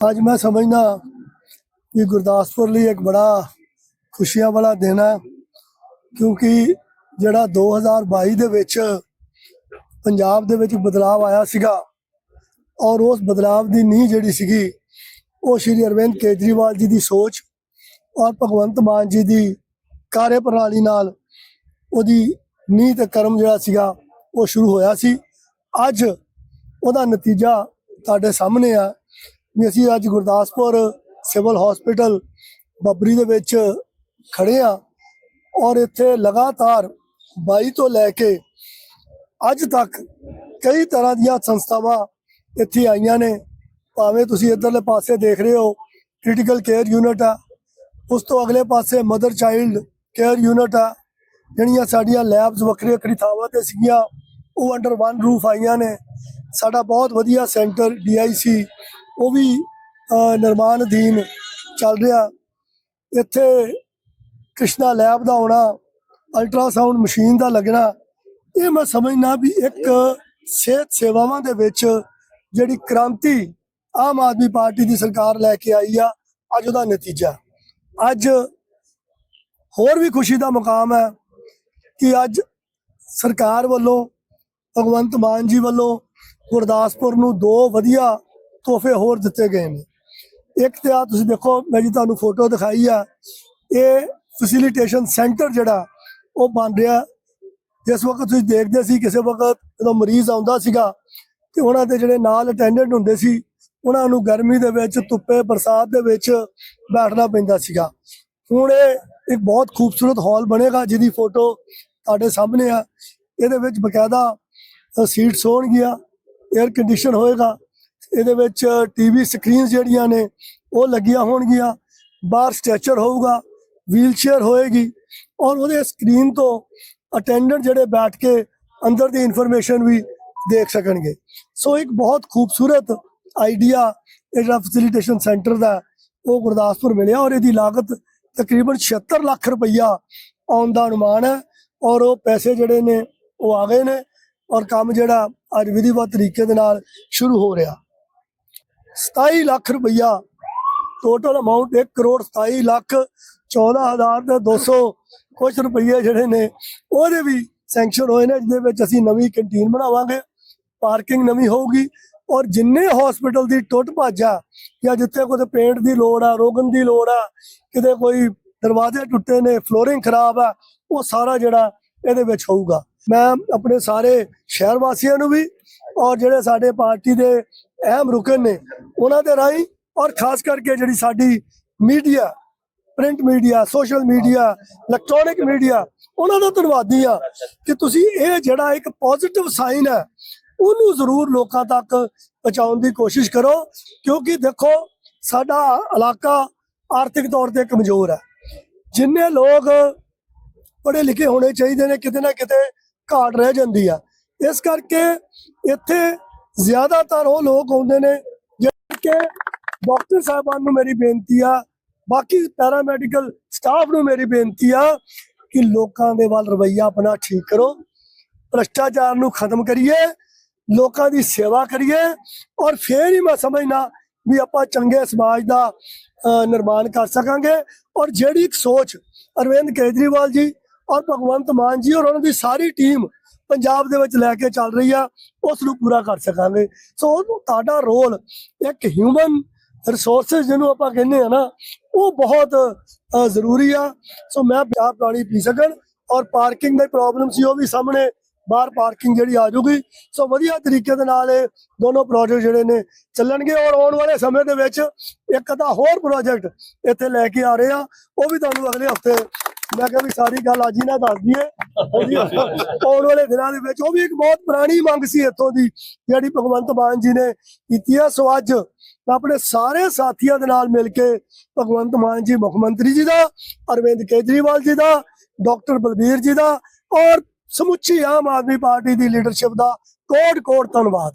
ਅੱਜ ਮੈਂ ਸਮਝਦਾ ਕਿ ਗੁਰਦਾਸਪੁਰ ਲਈ ਇੱਕ ਬੜਾ ਖੁਸ਼ੀਆਂ ਵਾਲਾ ਦਿਨ ਹੈ, ਕਿਉਂਕਿ ਜਿਹੜਾ 2022 ਦੇ ਵਿੱਚ ਪੰਜਾਬ ਦੇ ਵਿੱਚ ਬਦਲਾਅ ਆਇਆ ਸੀਗਾ ਔਰ ਉਸ ਬਦਲਾਅ ਦੀ ਨੀਂਹ ਜਿਹੜੀ ਸੀਗੀ, ਉਹ ਸ਼੍ਰੀ ਅਰਵਿੰਦ ਕੇਜਰੀਵਾਲ ਜੀ ਦੀ ਸੋਚ ਔਰ ਭਗਵੰਤ ਮਾਨ ਜੀ ਦੀ ਕਾਰਜ ਪ੍ਰਣਾਲੀ ਨਾਲ ਉਹਦੀ ਨੀਂਹ ਤੇ ਕਰਮ ਜਿਹੜਾ ਸੀਗਾ, ਉਹ ਸ਼ੁਰੂ ਹੋਇਆ ਸੀ। ਅੱਜ ਉਹਦਾ ਨਤੀਜਾ ਤੁਹਾਡੇ ਸਾਹਮਣੇ ਆ। ਵੀ ਅਸੀਂ ਅੱਜ ਗੁਰਦਾਸਪੁਰ ਸਿਵਲ ਹਸਪੀਟਲ ਬੱਬਰੀ ਦੇ ਵਿੱਚ ਖੜੇ ਆ ਔਰ ਇੱਥੇ ਲਗਾਤਾਰ 22 ਤੋਂ ਲੈ ਕੇ ਅੱਜ ਤੱਕ ਕਈ ਤਰ੍ਹਾਂ ਦੀਆਂ ਸੰਸਥਾਵਾਂ ਇੱਥੇ ਆਈਆਂ ਨੇ। ਭਾਵੇਂ ਤੁਸੀਂ ਇਧਰਲੇ ਪਾਸੇ ਦੇਖ ਰਹੇ ਹੋ ਕ੍ਰਿਟੀਕਲ ਕੇਅਰ ਯੂਨਿਟ ਆ। ਉਸ ਤੋਂ ਅਗਲੇ ਪਾਸੇ ਮਦਰ ਚਾਈਲਡ ਕੇਅਰ ਯੂਨਿਟ ਆ, ਜਿਹੜੀਆਂ ਸਾਡੀਆਂ ਲੈਬਸ ਵੱਖਰੀ ਵੱਖਰੀ ਥਾਵਾਂ ਤੇ ਸੀਗੀਆਂ, ਉਹ ਅੰਡਰ ਵਨ ਰੂਫ ਆਈਆਂ ਨੇ। ਸਾਡਾ ਬਹੁਤ ਵਧੀਆ ਸੈਂਟਰ ਡੀਆਈਸੀ ਉਹ ਵੀ ਨਿਰਮਾਣ ਅਧੀਨ ਚੱਲ ਰਿਹਾ। ਇੱਥੇ ਕ੍ਰਿਸ਼ਨਾ ਲੈਬ ਦਾ ਆਉਣਾ, ਅਲਟਰਾਸਾਊਂਡ ਮਸ਼ੀਨ ਦਾ ਲੱਗਣਾ, ਇਹ ਮੈਂ ਸਮਝਣਾ ਵੀ ਇੱਕ ਸਿਹਤ ਸੇਵਾਵਾਂ ਦੇ ਵਿੱਚ ਜਿਹੜੀ ਕ੍ਰਾਂਤੀ ਆਮ ਆਦਮੀ ਪਾਰਟੀ ਦੀ ਸਰਕਾਰ ਲੈ ਕੇ ਆਈ ਆ, ਅੱਜ ਉਹਦਾ ਨਤੀਜਾ। ਅੱਜ ਹੋਰ ਵੀ ਖੁਸ਼ੀ ਦਾ ਮੁਕਾਮ ਹੈ ਕਿ ਅੱਜ ਸਰਕਾਰ ਵੱਲੋਂ, ਭਗਵੰਤ ਮਾਨ ਜੀ ਵੱਲੋਂ ਗੁਰਦਾਸਪੁਰ ਨੂੰ ਦੋ ਵਧੀਆ ਤੋਹਫੇ ਹੋਰ ਦਿੱਤੇ ਗਏ ਨੇ। ਇੱਕ ਤੇ ਆ ਤੁਸੀਂ ਦੇਖੋ, ਮੈਂ ਜੀ ਤੁਹਾਨੂੰ ਫੋਟੋ ਦਿਖਾਈ ਆ। ਇਹ ਫੈਸਿਲਿਟੇਸ਼ਨ ਸੈਂਟਰ ਜਿਹੜਾ, ਉਹ ਬਣ ਰਿਹਾ। ਜਿਸ ਵਕਤ ਤੁਸੀਂ ਦੇਖਦੇ ਸੀ, ਕਿਸੇ ਵਕਤ ਜਦੋਂ ਮਰੀਜ਼ ਆਉਂਦਾ ਸੀਗਾ, ਤੇ ਉਹਨਾਂ ਦੇ ਜਿਹੜੇ ਨਾਲ ਅਟੈਂਡੈਂਟ ਹੁੰਦੇ ਸੀ, ਉਹਨਾਂ ਨੂੰ ਗਰਮੀ ਦੇ ਵਿੱਚ, ਧੁੱਪੇ ਬਰਸਾਤ ਦੇ ਵਿੱਚ ਬੈਠਣਾ ਪੈਂਦਾ ਸੀਗਾ। ਹੁਣ ਇਹ ਇੱਕ ਬਹੁਤ ਖੂਬਸੂਰਤ ਹਾਲ ਬਣੇਗਾ, ਜਿਹਦੀ ਫੋਟੋ ਤੁਹਾਡੇ ਸਾਹਮਣੇ ਆ। ਇਹਦੇ ਵਿੱਚ ਬਕਾਇਦਾ ਸੀਟਸ ਹੋਣਗੀਆਂ 에ਅਰ ਕੰਡੀਸ਼ਨ ਹੋਏਗਾ। ਇਹਦੇ ਵਿੱਚ ਟੀਵੀ ਸਕਰੀਨਸ ਜਿਹੜੀਆਂ ਨੇ, ਉਹ ਲੱਗੀਆਂ ਹੋਣਗੀਆਂ। ਬਾਹਰ ਸਟ੍ਰੈਚਰ ਹੋਊਗਾ ਵੀਲਚੇਅਰ ਹੋਏਗੀ ਔਰ ਉਹਦੇ ਸਕਰੀਨ ਤੋਂ ਅਟੈਂਡੈਂਟ ਜਿਹੜੇ ਬੈਠ ਕੇ ਅੰਦਰ ਦੀ ਇਨਫੋਰਮੇਸ਼ਨ ਵੀ ਦੇਖ ਸਕਣਗੇ। ਸੋ ਇੱਕ ਬਹੁਤ ਖੂਬਸੂਰਤ ਆਈਡੀਆ ਇਹ ਜਿਹੜਾ ਫੈਸਿਲਿਟੇਸ਼ਨ ਸੈਂਟਰ ਦਾ ਉਹ ਗੁਰਦਾਸਪੁਰ ਮਿਲਿਆ ਔਰ ਇਹਦੀ ਲਾਗਤ ਤਕਰੀਬਨ 76 ਲੱਖ ਰੁਪਈਆ ਆਉਣ ਦਾ ਅਨੁਮਾਨ ਹੈ ਔਰ ਉਹ ਪੈਸੇ ਜਿਹੜੇ ਨੇ ਉਹ ਆ ਗਏ ਨੇ ਔਰ ਕੰਮ ਜਿਹੜਾ ਅੱਜ ਵਿਧੀਵਤ ਤਰੀਕੇ ਦੇ ਨਾਲ ਸ਼ੁਰੂ ਹੋ ਰਿਹਾ। 27 ਲੱਖ ਰੁਪਈਆ। ਟੋਟਲ ਅਮਾਉਂਟ 1 ਕਰੋੜ 27 ਲੱਖ 14000 ਤੇ 200 ਕੁਝ ਰੁਪਈਏ ਜਿਹੜੇ ਨੇ, ਉਹਦੇ ਵੀ ਸੈਂਕਸ਼ਨ ਹੋਏ ਨੇ, ਜਿਹਦੇ ਵਿੱਚ ਅਸੀਂ ਨਵੀਂ ਕੰਟੀਨ ਬਣਾਵਾਂਗੇ ਪਾਰਕਿੰਗ ਨਵੀਂ ਹੋਊਗੀ ਔਰ ਜਿੰਨੇ ਹਸਪੀਟਲ ਦੀ ਟੁੱਟ ਭੱਜ ਆ, ਜਾਂ ਜਿੱਥੇ ਕੋਈ ਪੇਂਟ ਦੀ ਲੋੜ ਆ, ਰੋਗਨ ਦੀ ਲੋੜ ਆ, ਕਿਤੇ ਕੋਈ ਦਰਵਾਜ਼ੇ ਟੁੱਟੇ ਨੇ ਫਲੋਰਿੰਗ ਖਰਾਬ ਆ, ਉਹ ਸਾਰਾ ਜਿਹੜਾ ਇਹਦੇ ਵਿੱਚ ਹੋਊਗਾ। ਮੈਂ ਆਪਣੇ ਸਾਰੇ ਸ਼ਹਿਰ ਵਾਸੀਆਂ ਨੂੰ ਵੀ ਔਰ ਜਿਹੜੇ ਸਾਡੇ ਪਾਰਟੀ ਦੇ ਅਹਿਮ ਰੁਕਨ ਨੇ, ਉਹਨਾਂ ਦੇ ਰਾਹੀਂ ਔਰ ਖਾਸ ਕਰਕੇ ਜਿਹੜੀ ਸਾਡੀ media, print media, social media, electronic media, ਉਹਨਾਂ ਦਾ ਧੰਨਵਾਦੀ ਆ ਕਿ ਤੁਸੀਂ ਇਹ ਜਿਹੜਾ ਇੱਕ ਪੋਜ਼ਿਟਿਵ ਸਾਈਨ ਹੈ, ਉਹਨੂੰ ਜ਼ਰੂਰ ਲੋਕਾਂ ਤੱਕ ਪਹੁੰਚਾਉਣ ਦੀ ਕੋਸ਼ਿਸ਼ ਕਰੋ, ਕਿਉਂਕਿ ਦੇਖੋ, ਸਾਡਾ ਇਲਾਕਾ ਆਰਥਿਕ ਤੌਰ ਤੇ ਕਮਜ਼ੋਰ ਹੈ। ਜਿੰਨੇ ਲੋਕ ਪੜ੍ਹੇ ਲਿਖੇ ਹੋਣੇ ਚਾਹੀਦੇ ਨੇ ਕਿਤੇ ਨਾ ਕਿਤੇ ਘਾਟ ਰਹਿ ਜਾਂਦੀ ਆ। ਇਸ ਕਰਕੇ ਇੱਥੇ ਜ਼ਿਆਦਾਤਰ ਉਹ ਲੋਕ ਆਉਂਦੇ ਨੇ, ਜਿਹੜੇ ਕਿ ਡਾਕਟਰ ਸਾਹਿਬਾਨ ਨੂੰ ਮੇਰੀ ਬੇਨਤੀ ਆ, ਬਾਕੀ ਪੈਰਾਮੈਡੀਕਲ ਸਟਾਫ ਨੂੰ ਮੇਰੀ ਬੇਨਤੀ ਆ ਕਿ ਲੋਕਾਂ ਦੇ ਵੱਲ ਰਵੱਈਆ ਆਪਣਾ ਠੀਕ ਕਰੋ, ਭ੍ਰਸ਼ਟਾਚਾਰ ਨੂੰ ਖਤਮ ਕਰੀਏ, ਲੋਕਾਂ ਦੀ ਸੇਵਾ ਕਰੀਏ ਔਰ ਫੇਰ ਹੀ ਮੈਂ ਸਮਝਣਾ ਵੀ ਆਪਾਂ ਚੰਗੇ ਸਮਾਜ ਦਾ ਨਿਰਮਾਣ ਕਰ ਸਕਾਂਗੇ। ਔਰ ਜਿਹੜੀ ਇੱਕ ਸੋਚ ਅਰਵਿੰਦ ਕੇਜਰੀਵਾਲ ਜੀ ਔਰ ਭਗਵੰਤ ਮਾਨ ਜੀ ਔਰ ਉਹਨਾਂ ਦੀ ਸਾਰੀ ਟੀਮ ਪੰਜਾਬ ਦੇ ਵਿੱਚ ਲੈ ਕੇ ਚੱਲ ਰਹੀ ਆ, ਉਸ ਨੂੰ ਪੂਰਾ ਕਰ ਸਕਾਂਗੇ। ਸੋ ਉਹ ਤੁਹਾਡਾ ਰੋਲ ਇੱਕ ਹਿਊਮਨ ਰਿਸੋਰਸਸ ਜਿਹਨੂੰ ਆਪਾਂ ਕਹਿੰਦੇ ਆ ਨਾ, ਉਹ ਬਹੁਤ ਜ਼ਰੂਰੀ ਆ। ਸੋ ਮੈਂ ਪਿਆਰ ਪਾਣੀ ਪੀ ਸਕਣ ਔਰ ਪਾਰਕਿੰਗ ਦੀ ਪ੍ਰੋਬਲਮ ਸੀ, ਉਹ ਵੀ ਸਾਹਮਣੇ ਬਾਹਰ ਪਾਰਕਿੰਗ ਜਿਹੜੀ ਆ ਜੂਗੀ ਸੋ ਵਧੀਆ ਤਰੀਕੇ ਦੇ ਨਾਲ ਇਹ ਦੋਨੋਂ ਪ੍ਰੋਜੈਕਟ ਜਿਹੜੇ ਨੇ ਚੱਲਣਗੇ ਔਰ ਆਉਣ ਵਾਲੇ ਸਮੇਂ ਦੇ ਵਿੱਚ ਇੱਕ ਅੱਧਾ ਹੋਰ ਪ੍ਰੋਜੈਕਟ ਇੱਥੇ ਲੈ ਕੇ ਆ ਰਹੇ ਆ। ਉਹ ਵੀ ਤੁਹਾਨੂੰ ਅਗਲੇ ਹਫ਼ਤੇ ਮੈਂ ਕਿਹਾ ਵੀ ਸਾਰੀ ਗੱਲ ਅੱਜ ਹੀ ਨਾ ਦੱਸ ਦਈਏ। ਆਉਣ ਵਾਲੇ ਦਿਨਾਂ ਦੇ ਵਿੱਚ ਉਹ ਵੀ ਇੱਕ ਬਹੁਤ ਪੁਰਾਣੀ ਮੰਗ ਸੀ ਇੱਥੋਂ ਦੀ, ਜਿਹੜੀ ਭਗਵੰਤ ਮਾਨ ਜੀ ਨੇ ਕੀਤੀ ਆ। ਸੋ ਅੱਜ ਆਪਣੇ ਸਾਰੇ ਸਾਥੀਆਂ ਦੇ ਨਾਲ ਮਿਲ ਕੇ ਭਗਵੰਤ ਮਾਨ ਜੀ ਮੁੱਖ ਮੰਤਰੀ ਜੀ ਦਾ, ਅਰਵਿੰਦ ਕੇਜਰੀਵਾਲ ਜੀ ਦਾ, ਡਾਕਟਰ ਬਲਬੀਰ ਜੀ ਦਾ ਔਰ ਸਮੁੱਚੀ ਆਮ ਆਦਮੀ ਪਾਰਟੀ ਦੀ ਲੀਡਰਸ਼ਿਪ ਦਾ ਕੋਟ ਕੋਟ ਧੰਨਵਾਦ।